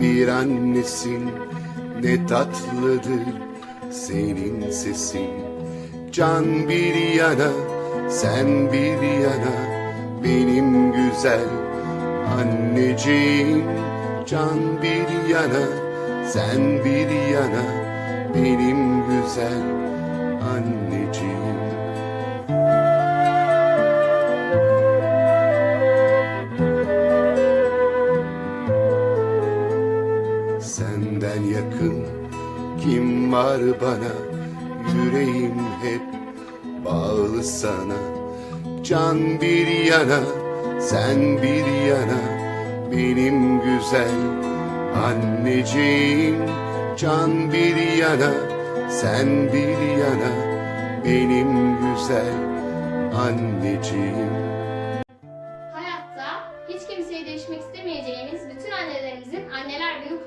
bir annesin. Ne tatlıdır senin sesin. Can bir yana sen bir yana. Benim güzel anneciğim. Can bir yana sen bir yana. Benim güzel anneciğim senden yakın kim var bana? Yüreğim hep bağlı sana. Can bir yana sen bir yana. Benim güzel anneciğim. Can bir yana sen bir yana. Benim güzel anneciğim. Hayatta hiç kimseyi değişmek istemeyeceğimiz bütün annelerimizin anneler günü